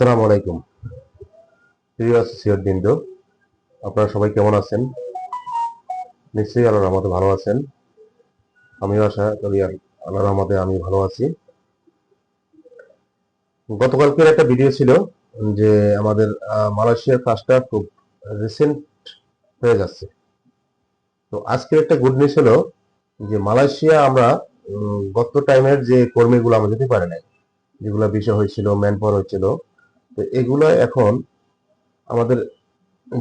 আসসালামু আলাইকুম। প্রিয় অ্যাসোসিয়েট বৃন্দ, আপনারা সবাই কেমন আছেন? নিশ্চয়ই আল্লাহর রহমতে ভালো আছেন। আমিও আশা করি আল্লাহর রহমতে আমি ভালো আছি। গতকালকের একটা ভিডিও ছিল যে আমাদের মালয়েশিয়ার কাজটা খুব রিসেন্ট হয়ে যাচ্ছে। তো আজকের একটা গুড নিউজ হলো যে মালয়েশিয়া আমরা গত টাইমের যে কর্মীগুলো আমরা যেতে পারে নাই, যেগুলো বিষয় হয়েছিল ম্যান পাওয়ার হয়েছিল তো এগুলো এখন আমাদের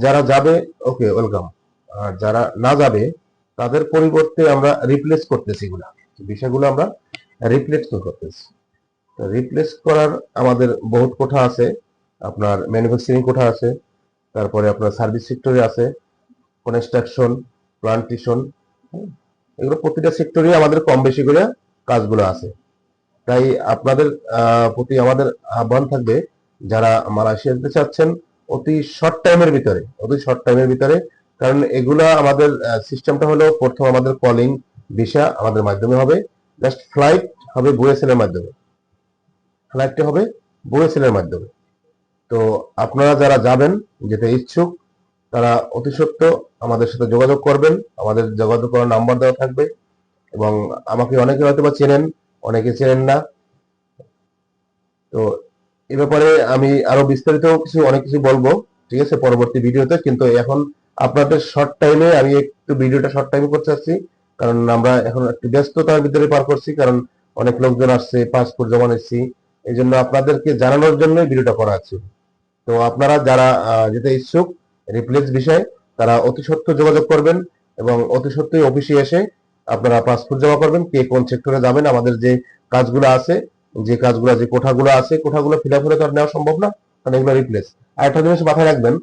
যারা যাবে ওকে ওয়েলকাম আর যারা না যাবে, তাদের পরিবর্তে আমরা রিপ্লেস করতেছি এগুলা। বিষয়গুলো আমরা রিপ্লেস করতেছি। রিপ্লেস করার আমাদের বহুত কোঠা আছে, আপনার ম্যানুফ্যাকচারিং কোঠা আছে, তারপরে আপনার সার্ভিস সেক্টরে আছে কনস্ট্রাকশন প্লান্টেশন এগুলো প্রতিটা সেক্টরে আমাদের কম বেশি করে কাজগুলো আছে। তাই আপনাদের প্রতি আমাদের আহ্বান থাকবে যারা মালয়েশিয়া যেতে চাচ্ছেন, অতি শর্ট টাইমের ভিতরে, অতি শর্ট টাইমের ভিতরে। কারণ এগুলা আমাদের সিস্টেমটা হলো প্রথম আমাদের কলিং ভিসা আমাদের মাধ্যমে হবে। জাস্ট ফ্লাইট হবে বুয়েসেলের মাধ্যমে। ফ্লাইটটা হবে বুয়েসেলের মাধ্যমে। তো আপনারা যারা যাবেন, যেতে ইচ্ছুক, তারা অতি সত্য আমাদের সাথে যোগাযোগ করবেন। আমাদের যোগাযোগ করার নাম্বার দেওয়া থাকবে এবং আমাকে অনেকে হয়তো বা চেনেন, অনেকে চেনেন না। এ ব্যাপারে আমি আরও বিস্তারিত কিছু, অনেক কিছু বলব, ঠিক আছে, পরবর্তী ভিডিওতে। কিন্তু এখন আপনাদের শর্ট টাইমে আমি একটু ভিডিওটা শর্ট টাইমে করতে চাচ্ছি, কারণ আমরা এখন একটু ব্যস্ততার ভিতরে পার করছি, কারণ অনেক লোকজন আসছে পাসপোর্ট জমা নিচ্ছি। এই জন্য আপনাদেরকে জানানোর জন্যই ভিডিওটা করা আছে তো আপনারা যারা যেতে ইচ্ছুক রিপ্লেস বিষয়, তারা অতি সত্য যোগাযোগ করবেন এবং অতি সত্যই অফিসে এসে আপনারা পাসপোর্ট জমা করবেন। কে কোন সেক্টরে যাবেন, আমাদের যে কাজগুলো আছে যে কাজগুলো, যে কোঠাগুলো আছে, কোঠাগুলো ফিল আপ হলে তো আর নেওয়া সম্ভব না, কারণ এগুলো রিপ্লেস আর একটা জিনিস মাথায় রাখবেন,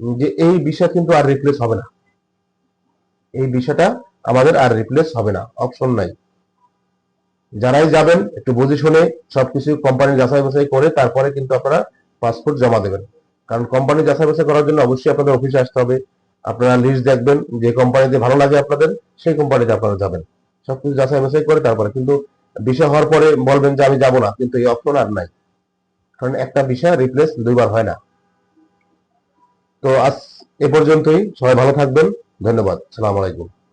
যে এই বিষয় কিন্তু আর রিপ্লেস হবে না। এই বিষয়টা আমাদের আর রিপ্লেস হবে না অপশন নাই। যারাই যাবেন, একটু বুঝে শুনে সবকিছু কোম্পানি যাচাই বাছাই করে তারপরে কিন্তু আপনারা পাসপোর্ট জমা দেবেন। কারণ কোম্পানি যাচাই বাছাই করার জন্য অবশ্যই আপনাদের অফিসে আসতে হবে। আপনারা লিস্ট দেখবেন, যে কোম্পানিতে ভালো লাগে আপনাদের, সেই কোম্পানিতে আপনারা যাবেন। সবকিছু যাচাই বাছাই করে তারপরে। কিন্তু বিষয় হওয়ার পরে বলবেন যে আমি যাব না, কিন্তু এই অপশন আর নাই। কারণ একটা বিষয় রিপ্লেস দুইবার হয় না। তো আজ এ পর্যন্তই, সবাই ভালো থাকবেন, ধন্যবাদ, সালাম আলাইকুম।